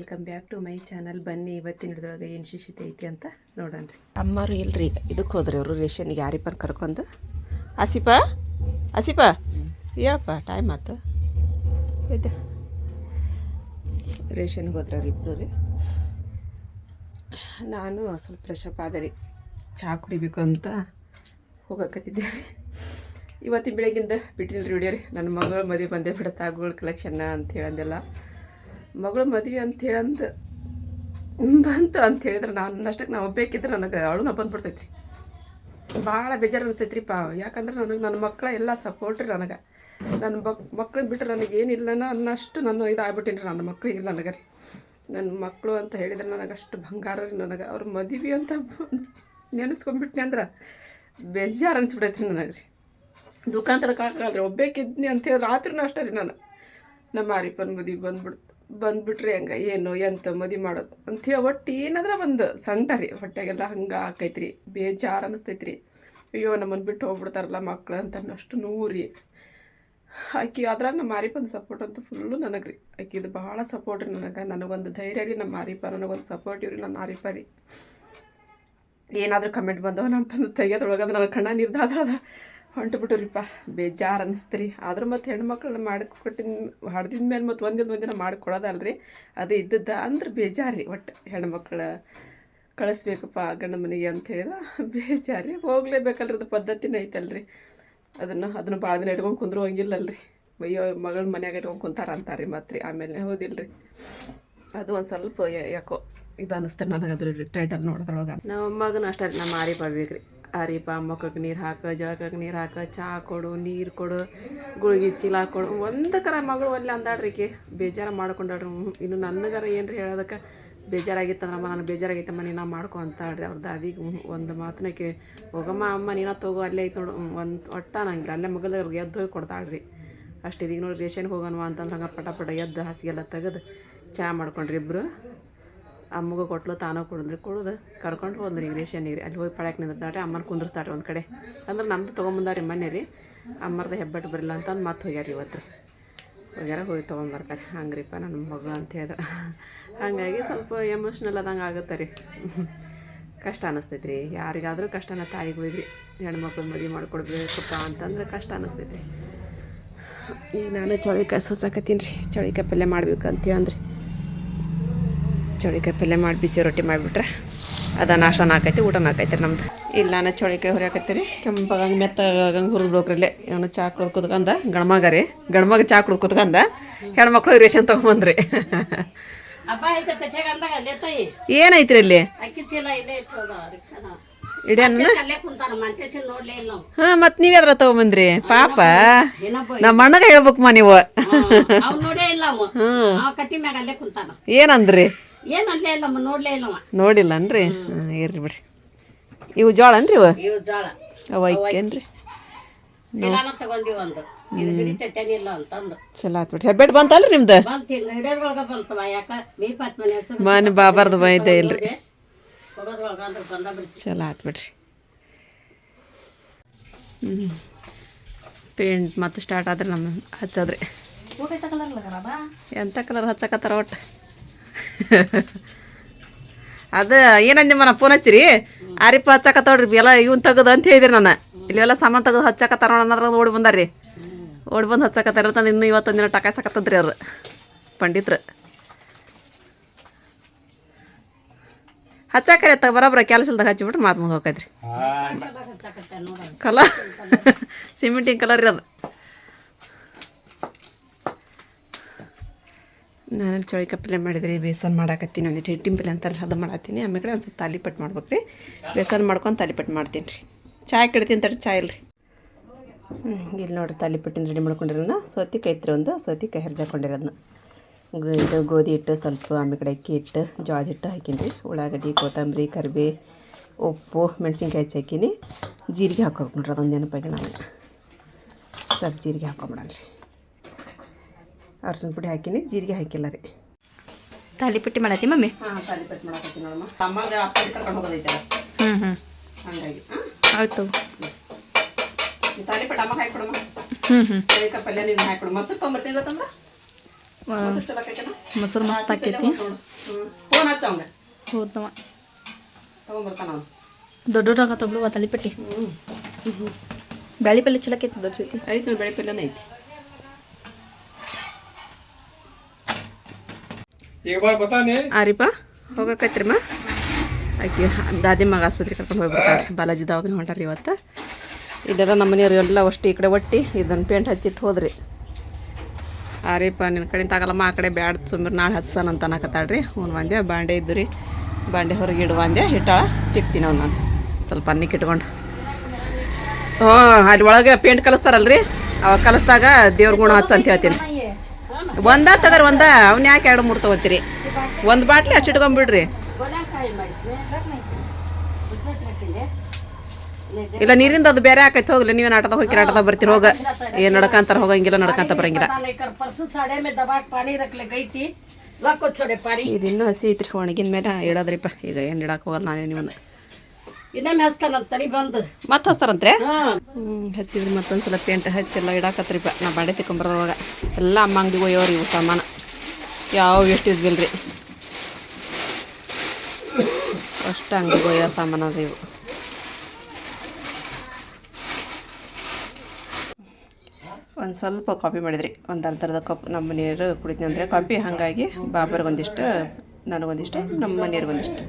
Welcome back to my channel ಬನ್ನಿ, ಇವತ್ತಿನ ಹಿಡಿದೊಳಗೆ ಏನು ಶಿಶಿತೆ ಐತಿ ಅಂತ ನೋಡೋಣ ರೀ. ಅಮ್ಮರು ಇಲ್ರಿ. ಈಗ ಇದಕ್ಕೆ ಹೋದ್ರಿ ಅವರು, ರೇಷನ್ಗೆ ಯಾರಿಪ್ಪನ್ ಕರ್ಕೊಂಡು? ಹಸಿಪ? ಹಸಿಪ? ಹೇಳಪ್ಪ ಟೈಮ್ ಆತು. ಐತೆ ರೇಷನ್ಗೆ ಹೋದ್ರೆ ಇಬ್ಬರು ರೀ. ನಾನು ಸ್ವಲ್ಪ ಫ್ರೆಶಪ್ ಆದ ರೀ. ಚಹಾ ಕುಡಿಬೇಕು ಅಂತ ಹೋಗಕತ್ತಿದ್ದೆ ರೀ. ಇವತ್ತಿನ ಬೆಳಗಿಂದ ಬಿಟ್ಟಿಲ್ಲ ರೀ ವಿಡಿಯೋ ರೀ ನನ್ನ ಮಗಳ ಮದುವೆ ಬಂದೇ ಬಿಡುತ್ತೆ ಗೋಲ್ಡ್ ಕಲೆಕ್ಷನ್ನ ಅಂತ ಹೇಳಂದೆಲ್ಲ. ಮಗಳ ಮದುವೆ ಅಂತ ಹೇಳಂದು ಬಂತು ಅಂತ ಹೇಳಿದ್ರೆ ನಾನು ಅಷ್ಟಕ್ಕೆ ನಾವು ಒಬ್ಬೇಕಿದ್ರೆ ನನಗೆ ಅಳುನ ಬಂದ್ಬಿಡ್ತೈತಿ ಭಾಳ ಬೇಜಾರು ಅನಿಸ್ತೈತಿ ರೀ ಪಾ ಯಾಕಂದ್ರೆ ನನಗೆ ನನ್ನ ಮಕ್ಕಳ ಎಲ್ಲ ಸಪೋರ್ಟ್ ರೀ ನನಗೆ. ನನ್ನ ಮಕ್ ಮಕ್ಳನ್ನ ಬಿಟ್ಟರೆ ನನಗೆ ಅನ್ನಷ್ಟು ನಾನು ಇದಾಗ್ಬಿಟ್ಟೀನಿ ರೀ ನನ್ನ ಮಕ್ಳಿಗೆ ನನಗೆ ರೀ. ನನ್ನ ಮಕ್ಕಳು ಅಂತ ಹೇಳಿದ್ರೆ ನನಗೆ ಅಷ್ಟು ಬಂಗಾರ ರೀ ನನಗೆ. ಅವ್ರ ಮದುವೆ ಅಂತ ನೆನೆಸ್ಕೊಂಡ್ಬಿಟ್ನಿ ಅಂದ್ರೆ ಬೇಜಾರು ಅನಿಸ್ಬಿಡೈತೆ ರೀ. ನನಗೆ ರೀ ದುಃಖಾಂತರ ಕಾಕಲ್ರಿ ಒಬ್ಬೇಕಿದ್ನಿ ಅಂತೇಳಿ ರಾತ್ರಿನೂ ಅಷ್ಟೇ ರೀ ನಾನು. ನಮ್ಮ ಅರಿಪನ್ ಮದುವೆ ಬಂದ್ಬಿಡ್ತು. ಬಂದ್ಬಿಟ್ರಿ ಹಂಗೆ, ಏನು, ಎಂತ ಮದಿ ಮಾಡೋದು? ಅಂಥೇಳಿ ಒಟ್ಟು ಏನಾದ್ರೆ ಒಂದು ಸಂಕಟ ರೀ, ಹೊಟ್ಟೆಗೆಲ್ಲ ಹಂಗೆ ಆಕೈತ್ರಿ, ಬೇಜಾರು ಅನಿಸ್ತೈತ್ರಿ. ಅಯ್ಯೋ ನಮ್ಮನ್ನು ಬಿಟ್ಟು ಹೋಗ್ಬಿಡ್ತಾರಲ್ಲ ಮಕ್ಳು ಅಂತ ಅನ್ನಷ್ಟು ನೂರಿ ಆಕಿ ಅದ್ರಾಗ ನಮ್ಮ ಮಾರಿಪನ ಸಪೋರ್ಟ್ ಅಂತೂ ಫುಲ್ಲು ನನಗೆ ರೀ. ಆಕಿದು ಭಾಳ ಸಪೋರ್ಟ್ ರೀ ನನಗೆ. ನನಗೊಂದು ಧೈರ್ಯ ರೀ ನಮ್ಮ ಮಾರಿಪ ನನಗೊಂದು ಸಪೋರ್ಟ್ ಇವ್ರಿ ನನ್ನ ಮಾರಿಪ ರೀ. ಏನಾದರೂ ಕಮೆಂಟ್ ಬಂದವನ ಅಂತಂದು ತಂದು ಅದು ನನ್ನ ಕಣ್ಣ ನಿರ್ಧಾರ ಹೊಂಟು ಬಿಟ್ಟುರಿಪ್ಪ ಬೇಜಾರು ಅನ್ನಿಸ್ತೀರಿ ಆದರೂ ಮತ್ತು ಹೆಣ್ಮಕ್ಳನ್ನ ಮಾಡಿಕೊಟ್ಟಿನ ಹಡ್ದಿದ ಮೇಲೆ ಮತ್ತು ಒಂದಿನ ಒಂದಿನ ಮಾಡಿಕೊಡೋದಲ್ರಿ. ಅದು ಇದ್ದದ್ದ ಅಂದ್ರೆ ಬೇಜಾರು ರೀ ಒಟ್ಟು ಹೆಣ್ಮಕ್ಳು ಕಳಿಸ್ಬೇಕಪ್ಪ ಗಂಡ ಮನೆಗೆ ಅಂತ ಹೇಳಿದ್ರೆ ಬೇಜಾರು ರೀ ಹೋಗ್ಲೇಬೇಕಲ್ರಿ ಅದು ಪದ್ಧತಿನೇ ಐತಲ್ರಿ. ಅದನ್ನು ಅದನ್ನು ಭಾಳ ದಿನ ಇಟ್ಕೊಂಡು ಕುಂದ್ರು ಹಂಗಿಲ್ಲಲ್ರಿ. ಅಯ್ಯೋ, ಮಗಳ ಮನ್ಯಾಗ ಇಟ್ಕೊಂಡು ಕುಂತಾರ ಅಂತಾರೆ ಮತ್ತೆ ರೀ ಆಮೇಲೆ ಹೌದಿಲ್ರಿ. ಅದು ಒಂದು ಸ್ವಲ್ಪ ಯಾಕೋ ಇದು ಅನ್ನಿಸ್ತಾರೆ ನನಗೆ ಅದ್ರ ಟೈಟಲ್ ನೋಡೋದ್ರೊಳಗೆ ನಮ್ಮ ಮಗನ ಅಷ್ಟೇ ನಮ್ಮ ಮಾರಿ ಬರ್ಬೇಕು ಬೇಕ್ರಿ ಆರಿಪ ಮೊಕ್ಕಕ್ಕೆ ನೀರು ಹಾಕ ಜಳಕಕ್ಕೆ ನೀರು ಹಾಕ ಚಹಾ ಕೊಡು, ನೀರು ಕೊಡು, ಗುಳಿಗೆ ಚೀಲ ಕೊಡು. ಒಂದಕ್ಕರ ಮಗಳು ಒಲ್ಲೆ ಅಂದಾಡ್ರಿಕೆ ಬೇಜಾರು ಮಾಡ್ಕೊಂಡಾಡ್ರಿ ಇನ್ನು ನನಗರ ಏನ್ರಿ ಹೇಳೋದಕ್ಕೆ? ಬೇಜಾರಾಗಿತ್ತಂದ್ರಮ್ಮ ನಾನು ಬೇಜಾರಾಗಿತ್ತಮ್ಮ, ನೀನು ಮಾಡ್ಕೊ ಅಂತಾಳ್ರಿ ಅವ್ರ ದಾದಿಗೆ. ಒಂದು ಒಂದು ಮಾತನಕ್ಕೆ ಹೋಗಮ್ಮ, ಅಮ್ಮ, ನೀನ ತಗೋ, ಅಲ್ಲೇ ಐತೆ ನೋಡು. ಒಂದು ಒಟ್ಟ ನಂಗಿಲ್ಲ. ಅಲ್ಲೇ ಮಗದವ್ರಿಗೆ ಎದ್ದು ಹೋಗಿ ಕೊಡ್ತಾಳ್ರಿ. ಅಷ್ಟು ಇದೀಗ ನೋಡಿ ರೇಷನ್ಗೆ ಹೋಗೋಣ ಅಂತಂದ್ರೆ ಹಂಗೆ ಪಟ ಪಟ ಎದ್ದು ಹಾಸಿಗೆಲ್ಲ ತೆಗೆದು ಚಹಾ ಮಾಡ್ಕೊಂಡ್ರಿ ಇಬ್ಬರು ಅಮ್ಮಗ ಕೊಟ್ಲು, ತಾನೋ ಕುಡಿದ್ರಿ. ಕುಡ್ದು ಕರ್ಕೊಂಡು ಹೋದ್ರಿ ಈಗ ನೀರು ಅಲ್ಲಿ ಹೋಗಿ ಪಳ್ಯಾಕ ನಿಂದಿರ್ತಾಳ್ರಿ, ಅಮ್ಮನ ಕುಂದಿರ್ತಾಳ್ರಿ ಒಂದು ಕಡೆ. ಅಂದ್ರೆ ನಮ್ದು ತೊಗೊಂಬಂದಾರಿ ಮನೆ ರೀ. ಅಮ್ಮರ್ದು ಹೆಬ್ಬಟ್ಟು ಬರಲ್ಲ ಅಂತಂದು ಮತ್ತೆ ಹೋಗ್ಯಾರ ಇವತ್ತು ಹೋಗ್ಯಾರ, ಹೋಗಿ ತೊಗೊಂಬರ್ತಾರೆ. ಹಂಗ್ರಿಪ್ಪ ನನ್ನ ಮಗಳು ಅಂತ ಹೇಳಿದ್ರೆ ಹಾಗಾಗಿ ಸ್ವಲ್ಪ ಎಮೋಷ್ನಲ್ ಆದಂಗೆ ಆಗುತ್ತೆ ರೀ. ಕಷ್ಟ ಅನ್ನಿಸ್ತೈತೆ ರೀ ಯಾರಿಗಾದರೂ ಕಷ್ಟನ ತಾಯಿಗಳಿದ್ರಿ ಹೆಣ್ಮಕ್ಳು ಮದುವೆ ಮಾಡ್ಕೊಡ್ಬೇಕಪ್ಪ ಅಂತಂದ್ರೆ ಕಷ್ಟ ಅನ್ನಿಸ್ತೈತೆ ರೀ ಈಗ ನಾನು ಚೌಳಿಕಾಯಿ ಸೋಸಾಕತ್ತೀನಿ ರೀ. ಚೌಳಿಕಾಯಿ ಪಲ್ಯ ಮಾಡ್ಬೇಕು ಅಂತೇಳಿ ಅಂದ್ರೆ ಚೌಳಿಕಾಯಿ ಪಲ್ಯ ಮಾಡಿ ಬಿಸಿ ರೊಟ್ಟಿ ಮಾಡಿಬಿಟ್ರೆ ಅದ ನಾಷ್ಟ ನಾಕೈತಿ ಊಟ ನಾಕೈತಿ ರೀ ನಮ್ದು. ಇಲ್ಲ ನಾನು ಚೌಳಿಕಾಯಿ ಹುರಿಯಾಕತ್ತಿ ರೀ ಕೆಂಪಾಗಂಗೆ ಮೆತ್ತಗಂಗೆ ಹುರಿದು ಬಿಡೋಕ್ರಲ್ಲಿ ಇವನು ಚಾ ಕುಡ್ದು ಕುತ್ಕಂದ. ಗಣಮಗ ರೀ. ಗಣಮಗ ಚಾ ಕುಡ್ದು ಕುತ್ಕಂದ. ಹೆಣ್ಮಕ್ಳು ರೇಷನ್ ತೊಗೊಂಬಂದ್ರಿ. ಏನೈತಿ ರೀ ಅಲ್ಲಿ ಅಂದಾಗ ಅಲ್ಲೇ ತಾಯಿ ಏನೈತ್ರಿ ಇಲ್ಲಿ ಅಕ್ಕಿ ಚೀಲ ಇಲ್ಲೇ ಇಟ್ಟದ ರಿಕ್ಷಾನ ಇಡೀ ಅನ್ನ? ಅಲ್ಲೇ ಕುಂತಾನ ಮಂತೆ ನಾವು ಹಾಂ ಮತ್ತು ನೀವು ಯಾವ್ದಾರ ತೊಗೊಂಬಂದ್ರಿ? ಪಾಪ. ನಮ್ಮ ಅಣ್ಣಗ ಹೇಳ್ಬೇಕಮ್ಮ ನೀವು. ಏನಂದ್ರಿ? ಏನ್ ಅಲ್ಲೇ ನೋಡ್ಲೇ ಇರ್ರಿ ಬಿಡ್ರಿ. ಇವು ಜೋಳ ಅನ್ರಿ ಇವು? ಇವ್ ಜಾಳ. ಅವ ಐಕೇನ್ರಿ ಚೀಲಾನ ತಗೊಂಡಿವ ಒಂದು. ಇದು ಹಿಡಿತೈತೇನಿಲ್ಲ ಅಂತಂದು. ಚಲೋ ಆತ್ ಬಿಡ್ರಿ. ಹೆಬ್ಬೆಟ್ ಬಂತಲ್ರಿ ನಿಮ್ದು? ಬಂತ ಹಿಡಿಯೋದ್ರೊಳಗ ಬಂತವ ಯಾಕ? ಮೀಪಾತ್ ಮನೆ ಹೆಸರು ಮನೆ ಬಾಬಾರ್ದು ಬೈತೆ ಇಲ್ರಿ. ಹೋಗೋದ್ರೊಳಗ ಅಂದ್ರೆ ಬಂದ ಬಿಡ್ತಿ. ಚಲೋ ಆತ್ ಬಿಡ್ರಿ. ಹ್ಞೂ ಪೇಂಟ್ ಮತ್ತೆ ಸ್ಟಾರ್ಟ್ ಆದ್ರೆ ನಮ್ಮ ಹಚ್ಚದ್ರಿ. ಎಂತ ಎಂಥ ಕಲರ್ ಹಚ್ಚಕತ್ತಾರ ಒಟ್ಟು? ಅದು ಏನಂದಿ ಮನ ಫೋನ್ ಹಚ್ಚಿರಿ? ಆರಿಪ ತೊಡ್ರಿ ಎಲ್ಲ ಇವ್ನ ತೆಗದು ಅಂತ ಹೇಳಿದ್ರಿ ನಾನು. ಇಲ್ಲೆಲ್ಲ ಸಾಮಾನು ತೆಗೆದು ಹಚ್ಚಕತ್ತಾರ ಅನ್ನೋದ್ರ ಓಡಿ ಬಂದಾರ್ರಿ. ಓಡಿ ಬಂದು ಹಚ್ಚಕತ್ತಾರ ತಂದು ಇನ್ನೂ ಇವತ್ತೊಂದು ದಿನ ಟಕಾಸಕತ್ತದ್ರಿ ಅವ್ರು ಪಂಡಿತ್ರು. ಹಚ್ಚಾಕರಿ ಅತ್ತ ಬರೋಬ್ರ ಕೆಲಸ ಇಲ್ದಾಗ ಹಚ್ಚಿಬಿಟ್ರೆ ಮಾತು ಮುಂದೆ ಹೋಗೈತ್ರಿ ನೋಡ ಕಲರ್ ಸಿಮೆಂಟಿನ ಕಲರ್ ರೀ ಅದು. ನಾನು ಚೌಳಿಕಾಯಿ ಪಲ್ಯ ಮಾಡಿದ್ರಿ ಬೇಸನ್ ಮಾಡಾಕತ್ತೀನಿ ಒಂದಿಟ್ಟು ಹಿಟ್ಟಿನ ಪಲ್ಯ ಅಂತಾರೆ ಅದು ಮಾಡತ್ತೀನಿ. ಆಮೇಲೆ ಒಂದು ಸ್ವಲ್ಪ ತಾಲಿಪಟ್ಟು ಮಾಡ್ಬೇಕು ರೀ ಬೇಸನ್ ಮಾಡ್ಕೊಂಡು ತಾಲಿಪಟ್ಟು ಮಾಡ್ತೀನಿ ರೀ ಚಾಯ್ ಕೆಡ್ತೀನಿ ತಡ್ರಿ ಚಾಯ್ ಇಲ್ರಿ. ಇಲ್ಲಿ ನೋಡ್ರಿ ತಾಲಿಪಟ್ಟಿನ ರೆಡಿ ಮಾಡ್ಕೊಂಡಿರೋನ ಸೌತಿ ಕೈತ್ರಿ ಒಂದು ಸೌತಿಕಾಯಿ ಹೆರ್ಜಾಕೊಂಡಿರೋದನ್ನ ಗೋ- ಇದು ಗೋಧಿ ಹಿಟ್ಟು, ಸ್ವಲ್ಪ ಆಮೇಲೆ ಕಡೆ ಅಕ್ಕಿ ಹಿಟ್ಟು, ಜೋಳದ ಹಿಟ್ಟು ಹಾಕೀನಿ ರೀ ಉಳ್ಳಾಗಡ್ಡಿ, ಕೊತ್ತಂಬರಿ, ಕರಿಬೇ, ಉಪ್ಪು, ಮೆಣಸಿನ್ಕಾಯಿ ಹೆಚ್ಚಿ ಹಾಕೀನಿ. ಜೀರಿಗೆ ಹಾಕೋಬೇಕು ನೋಡ್ರಿ, ಅದೊಂದು ನೆನಪಾಗಿಲ್ಲ ನಾನು ಸ್ವಲ್ಪ ಜೀರಿಗೆ ಹಾಕೊಂಬಿಡಲ್ಲ ರೀ ಅರ್ಶಿನ ಪುಡಿ ಹಾಕಿನಿ ಜೀರಿಗೆ ಹಾಕಿಲ್ಲ ರೀ. ತಾಲಿಪಟ್ಟಿ ಮಾಡತ್ತಿ ಮಮ್ಮಿ? ಹಾಂ ತಾಲಿಪಟ್ಟಿ ಮಾಡಕತ್ತೀನಿ ನೋಡಮ್ಮ. ತಮ್ಮಗೆ ಕರ್ಕೊಂಡು ಹ್ಞೂ ಹ್ಞೂ ಹಂಗಾಗಿ ಆಯ್ತು. ತಾಲಿಪಟ್ಟು ಅಮ್ಮ ಹಾಕ್ಕೊಡಮ್ಮ ಹ್ಞೂ ಹ್ಞೂ ಚೌಳಿಕಾಯಿ ಪಲ್ಯ ನೀನು ಹಾಕ್ಕೊಡು ಮೊಸರು ತೊಗೊಂಬರ್ತಿಲ್ಲ ತಂದ್ರೆ ಮೊಸರು ಚಲೋ ಆಕೈತೇನ? ಮೊಸರು ಮಸ್ತ್ ಹ್ಞೂ ಫೋನ್ ಹಚ್ಚವಂಗ ಹೌದವ ತಗೊಂಬರ್ತಾನ ಅವ್ನು ದೊಡ್ಡ ದೊಡ್ಡ ತಾಲಿಪಟ್ಟಿ ಹ್ಞೂ ಬ್ಯಾಳಿ ಪಲ್ಲೆ ಚಲೋ ಆಕೈತಿ ದೊಡ್ಡ ಐತಿ ಐತೆ ನೋಡಿ ಬೆಳೆ ಪಲ್ಯನೇ ಐತಿ. ಆರಿಪ ಹೋಗಕೈತ್ರಿಮ್ಮ. ಆಕಿ ದಾದಿ ಮಗ ಆಸ್ಪತ್ರೆ ಕರ್ಕೊಂಡು ಹೋಗ್ಬಿಡ್ತಾರೆ ಬಾಲಾಜಿ ದವಾಖಾನೆ ಹೊಂಟಾರಿ ಇವತ್ತು. ಇದೆಲ್ಲ ನಮ್ಮ ಮನೆಯವ್ರು ಎಲ್ಲ ಅಷ್ಟು, ಈ ಕಡೆ ಒಟ್ಟಿ ಇದನ್ನು ಪೇಂಟ್ ಹಚ್ಚಿಟ್ಟು ಹೋದ್ರಿ. ಆರಿಪ ನಿನ್ನ ಕಡೆ ಆಗಲ್ಲಮ್ಮ, ಆ ಕಡೆ ಬ್ಯಾಡ ಸುಮ್ಮನೆ ನಾಳೆ ಹಚ್ಸನ ಅಂತ ಅನ್ನಕತ್ತಾಳ್ರಿ. ಹ್ಞೂ ಒಂದೆ ಬಾಂಡೆ ಇದ್ದು ರೀ ಬಾಂಡೆ ಹೊರಗೆ ಇಡುವ ಅಂದೆ ಹಿಟ್ಟಾಳ, ತಿಕ್ತೀನಿ ಅವ್ನು ನಾನು. ಸ್ವಲ್ಪ ಅನ್ನಕ್ಕೆ ಇಟ್ಕೊಂಡು. ಹ್ಞೂ ಅಲ್ಲಿ ಒಳಗೆ ಪೇಂಟ್ ಕಲಿಸ್ತಾರಲ್ರಿ. ಅವಾಗ ಕಲಿಸ್ದಾಗ ದೇವ್ರ ಗುಣ ಹಚ್ಚ ಅಂತ ಹೇಳ್ತೀನಿ. ಒಂದ ತಗರ್ ಒಂದ ಅವ್ನ ಯಾಕೆ ಎರಡು ಮೂರು ತಗೋತೀರಿ? ಒಂದು ಬಾಟ್ಲಿ ಹಚ್ಚಿಟ್ಕೊಂಡ್ಬಿಡ್ರಿ ಇಲ್ಲ ನೀರಿಂದ ಅದು ಬೇರೆ ಹಾಕೈತೆ ಹೋಗ್ಲಿ. ನೀವೇನು ಆಟದ ಹೋಗಿ ಆಟದ ಬರ್ತೀರಿ ಹೋಗ. ಏನು ನಡ್ಕಂತಾರ ಹೋಗಂಗಿಲ್ಲ ನಡ್ಕಂತ ಬರಂಗಿಲ್ಲ. ಇದು ಇನ್ನೂ ಹಸಿ ಐತ್ರಿ ಒಣಗಿನ ಮೇಲೆ. ಇಡೋದ್ರಿಪ್ಪ ಈಗ ಏನು ಇಡಕ್ಕೆ ಹೋಗಲ್ಲ ನಾನೇ ಇವನ್ನ ಇನ್ನೇ ಮೆಸ್ತಾನ ತಡಿ ಬಂದು. ಮತ್ತೆ ಹಚ್ತಾರಂತ್ರೆ? ಹ್ಞೂ ಹಚ್ಚಿದ್ರಿ ಮತ್ತೊಂದ್ಸಲ ಪೇಂಟ್ ಹಚ್ಚಿ ಎಲ್ಲ ಇಡಾಕತ್ರಿಪ್ಪ ನಾ ಬಾಂಡೆ ತಿಕ್ಕೊಂಬರೋವಾಗ ಎಲ್ಲ ಅಮ್ಮ ಅಂಗಡಿಗೆ ಒಯ್ಯೋರಿ ಇವು ಸಾಮಾನು. ಯಾವ ಎಷ್ಟು ಇದ್ವಿಲ್ರಿ? ಅಷ್ಟು ಅಂಗಡಿಗೆ ಒಯ್ಯೋ ಸಾಮಾನು ಅದ ಇವು. ಒಂದು ಸ್ವಲ್ಪ ಕಾಪಿ ಮಾಡಿದ್ರಿ. ಒಂದು ಅರ್ಧರ್ಧ ಕಪ್ ನಮ್ಮ ಮನೆಯವರು ಕುಡಿತೀನಿ ಅಂದರೆ ಕಾಪಿ. ಹಾಗಾಗಿ ಬಾಬರ್ಗೊಂದಿಷ್ಟು ನನಗೊಂದಿಷ್ಟು ನಮ್ಮ ಮನೆಯವ್ರಿಗೊಂದಿಷ್ಟು.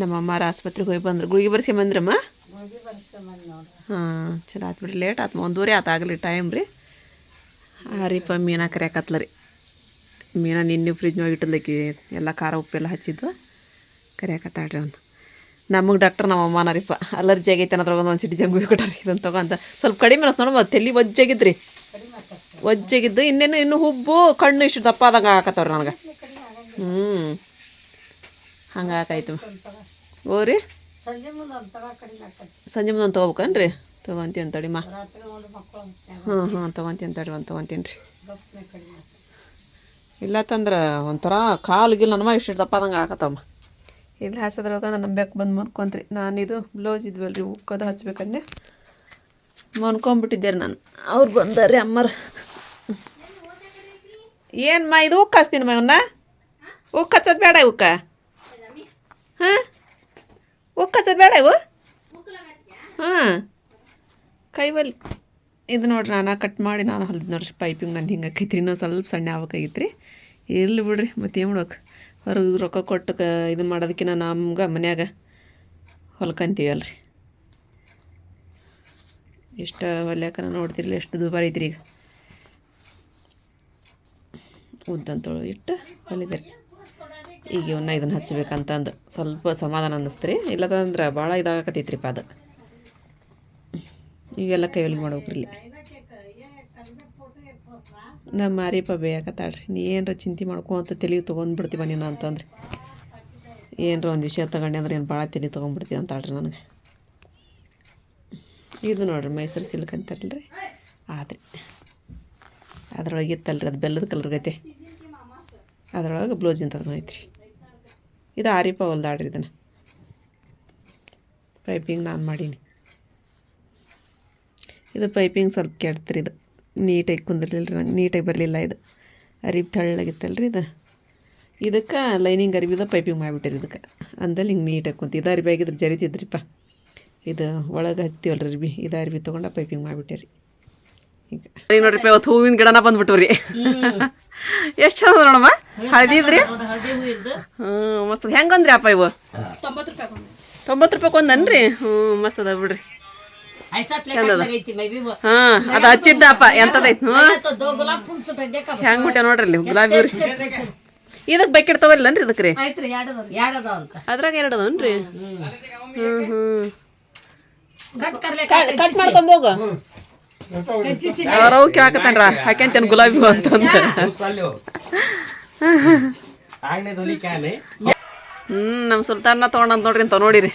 ನಮ್ಮ ಅಮ್ಮಾರ ಆಸ್ಪತ್ರೆಗೆ ಹೋಗಿ ಬಂದ್ರು. ಗುಳಿಗೆ ಬರ್ಸ್ಕೊಂಬಂದ್ರಮ್ಮ ಹಾಂ ಚಲೋ ಆತು ಬಿಡ್ರಿ. ಲೇಟ್ ಆತು ಒಂದೂವರೆ ಆತು ಆಗಲಿ ಟೈಮ್ ರೀ. ಹಾಂ ರೀಪ ಮೀನಾ ಕರಿಯಾಕತ್ಲ ರೀ. ಮೀನಾ ನಿನ್ನೆ ಫ್ರಿಜ್ನೊಳಗೆ ಇಟ್ಟಲಕ್ಕಿ ಎಲ್ಲ ಖಾರ ಉಪ್ಪೆಲ್ಲ ಹಚ್ಚಿದ್ವು ಕರಿಯಾಕತ್ತಾಳ್ರಿ ಅವ್ನು. ನಮಗೆ ಡಾಕ್ಟರ್ ನಮ್ಮ ಅಮ್ಮನ ರೀಪ ಅಲರ್ಜಿ ಆಗೈತೆ ಅನ್ನೋದ್ರಾಗ ಒಂದು ಸಿಟಿ ಜಂಗು ಕೊಟ್ಟಾರಿ ಇದನ್ನು ತಗೊಂತ ಸ್ವಲ್ಪ ಕಡಿಮೆ ಅನ್ಸ್ ನೋಡಮ್ಮ ತಲೆ ಒಜ್ಜಾಗಿದ್ರಿ. ಒಜ್ಜಾಗಿದ್ದು ಇನ್ನೇನು ಇನ್ನೂ ಹುಬ್ಬು ಕಣ್ಣು ಇಷ್ಟು ದಪ್ಪ ಆದಂಗೆ ಹಾಕತ್ತವ್ರಿ ನನಗೆ. ಹ್ಞೂ ಹಂಗೆ ಆಕಾಯ್ತು ಓ ರೀ? ಸಂಜೆ ಮುಂದೆ ಒಂದು ತೊಗೋಬೇಕನ್ರಿ? ತೊಗೊಂತೀನಿ ತಡಿ ಮಾ. ರಾತ್ರಿ ಒಂದು ಹ್ಞೂ ಹ್ಞೂ ತೊಗೊಂತೀನಿ ತಡಿ ಒಂದು ತೊಗೊಂತೀನಿ ರೀ. ಇಲ್ಲ ತಂದ್ರೆ ಒಂಥರ ಕಾಲು ಗಿಲ್ ನಮ್ಮ ಇಷ್ಟು ದಪ್ಪದಂಗೆ ಆಕತ್ತಮ್ಮ ಇಲ್ಲಿ ಹಾಸದ್ರಾಗ ನಮ್ಮ ಬೆಕ್ಕು ಬಂದು ಮನ್ಕೊಂತ್ರಿ. ನಾನು ಇದು ಬ್ಲೌಸ್ ರೀ ಉಕ್ಕೋದು ಹಚ್ಬೇಕಂದೆ. ಮನ್ಕೊಂಬಿಟ್ಟಿದ್ದೆ ರೀ ನಾನು. ಅವ್ರು ಬಂದಾರೆ ಅಮ್ಮರು. ಏನು ಮಾ ಇದು ಉಕ್ಕ ಹಚ್ತೀನಿ ಮಾ ಇವನ್ನ ಉಕ್ಕ ಹಚ್ಚೋದು ಬೇಡ ಉಕ್ಕ ಹಾಂ? ಉಕ್ಕ ಹಚ್ಚೋದು ಬೇಡ ಇವು? ಹಾಂ. ಕೈವಲ್ಲಿ ಇದು ನೋಡ್ರಿ ನಾನು ಕಟ್ ಮಾಡಿ ನಾನು ಹೊಲ್ದು ನೋಡ್ರಿ ಪೈಪಿಂಗ್ ನಾನು ಹಿಂಗೆ ಆಕೈತ್ರಿ. ಇನ್ನೊಂದು ಸ್ವಲ್ಪ ಸಣ್ಣ ಆಗ್ಬೇಕಾಗಿತ್ತು ರೀ ಇರ್ಲಿ ಬಿಡ್ರಿ ಮತ್ತೆ ಏನು ಮಾಡೋಕೆ ಹೊರಗೆ ರೊಕ್ಕ ಕೊಟ್ಟು ಇದು ಮಾಡೋದಕ್ಕಿಂತ ನಮ್ಗೆ ಮನ್ಯಾಗ ಹೊಲ್ಕಂತೀವಲ್ರಿ. ಎಷ್ಟು ಹೊಲ್ಯಾಕನ ನೋಡ್ತಿರ್ಲಿ, ಎಷ್ಟು ದುಬಾರಿ ಐತ್ರಿ ಈಗ. ಉದ್ದಂತೊಳು ಇಟ್ಟು ಹೊಲಿದ್ರಿ ಈಗ ಇವನ್ನ ಇದನ್ನು ಹಚ್ಬೇಕಂತಂದು. ಸ್ವಲ್ಪ ಸಮಾಧಾನ ಅನ್ನಿಸ್ತ್ರಿ. ಇಲ್ಲದಂದ್ರೆ ಭಾಳ ಇದಾಗಕತ್ತೈತ್ರಿಪ್ಪ ಅದು. ಈಗೆಲ್ಲ ಕೈಯಲ್ಲಿ ಮಾಡ್ಬೇಕ್ರಿ ಇಲ್ಲಿ. ನಮ್ಮ ಮಾರಿಪ್ಪ ಬೇಯಾಕತ್ತಾಳ್ರಿ. ನೀ ಏನರ ಚಿಂತೆ ಮಾಡ್ಕೊಂತ ತಲೆಗೆ ತೊಗೊಂಡ್ಬಿಡ್ತೀವ ನೀನು ಅಂತಂದ್ರೆ. ಏನರ ಒಂದು ವಿಷಯ ತಗೊಂಡೆ ಅಂದ್ರೆ ಏನು ಭಾಳ ತಲೆ ತೊಗೊಂಡ್ಬಿಡ್ತೀವಿ ಅಂತಾಳ್ರಿ ನನಗೆ. ಇದು ನೋಡ್ರಿ ಮೈಸೂರು ಸಿಲ್ಕ್ ಅಂತಾರಲ್ರಿ ಆದ್ರಿ ಅದ್ರೊಳಗೆ ಇತ್ತಲ್ರಿ. ಅದು ಬೆಲ್ಲದ ಕಲರ್ ಅದರೊಳಗೆ ಅದ್ರೊಳಗೆ ಬ್ಲೌಸ್ ಇಂಥದ್ದು ಐತ್ರಿ ಇದು ಆರಿಪ ಹೊಲ್ದಾಡ್ರಿ ಇದನ್ನು. ಪೈಪಿಂಗ್ ನಾನು ಮಾಡೀನಿ. ಇದು ಪೈಪಿಂಗ್ ಸ್ವಲ್ಪ ಕೆಡ್ತ್ರಿ ಇದು. ನೀಟಾಗಿ ಕುಂದಿರ್ಲಿಲ್ಲ ರೀ ನಂಗೆ. ನೀಟಾಗಿ ಬರಲಿಲ್ಲ ಇದು. ಅರಿಬ್ ತಳ್ಳಾಗಿತ್ತಲ್ಲ ರೀ ಇದು. ಇದಕ್ಕೆ ಲೈನಿಂಗ್ ಅರಿಬಿದ ಪೈಪಿಂಗ್ ಮಾಡಿಬಿಟ್ಟಿರಿ ಇದಕ್ಕೆ. ಅಂದಲ್ಲಿ ಹಿಂಗೆ ನೀಟಾಗಿ ಕುಂತು. ಇದು ಅರಿಬಿ ಆಗಿದ್ರೆ ಜರಿತಿದ್ರಿಪ್ಪ ಇದು ಒಳಗೆ ಹಚ್ತೀವಲ್ಲ ಅರಿಬಿ. ಇದು ಅರಿಬಿ ತೊಗೊಂಡು ಪೈಪಿಂಗ್ ಮಾಡಿಬಿಟ್ಟಿರಿ. ಈಗ ನೋಡ್ರಿ ನೋಡ್ರಿಪ್ಪ ಇವತ್ತು ಹೂವಿನ ಗಿಡನ ಬಂದ್ಬಿಟ್ಟು ರೀ ಎಷ್ಟು ಚಂದ ನೋಡಮ್ಮ? ಹಳದಿದ್ರಿ ಹ್ಮ್ ಮಸ್ತ್ ಹೆಂಗೆ ಅಂದ್ರಿ ಅಪ್ಪ ಇವು? ತೊಂಬತ್ತು ರೂಪಾಯಿ ಒಂದನ್ರಿ ಹ್ಞೂ ಮಸ್ತ್ ಅದ ಬಿಡ್ರಿ. ಚಂದದ ಹ ಅದ ಹಾಂ ಅದು ಹಚ್ಚಿದ್ದಪ್ಪ ಎಂಥದೈತಿ ಹ್ಞೂ ದೋ ಗುಲಾಬ್ ಫುಲ್ ಸುಟ್ಟ ದೇಕ ಹೆಂಗ್ ಬಿಟ್ಟೆ ನೋಡ್ರಿ ಗುಲಾಬಿ ರೀ ಇದಕ್ಕೆ ಬಕೆಟ್ ತಗೋಲ್ಲನ್ರಿ ಇದಕ್ಕೆ ರೀ. ಅದ್ರಾಗ ಎರಡು ಅದಾವನ್ರಿ ಹ್ಞೂ ಹ್ಞೂ ಕಟ್ ಕರ್ಲೆ ಯಾರವ್ ಕೇಳಕತ್ತನ್ರ ಹಾಕ್ಯಂತೇನು ಗುಲಾಬಿ ಅಂತಂದ್ರೆ ಹ್ಮ್ ನಮ್ ಸುಲ್ತಾನ್ನ ತಗೊಂಡ್ ನೋಡ್ರಿ ಅಂತ ನೋಡಿರಿ.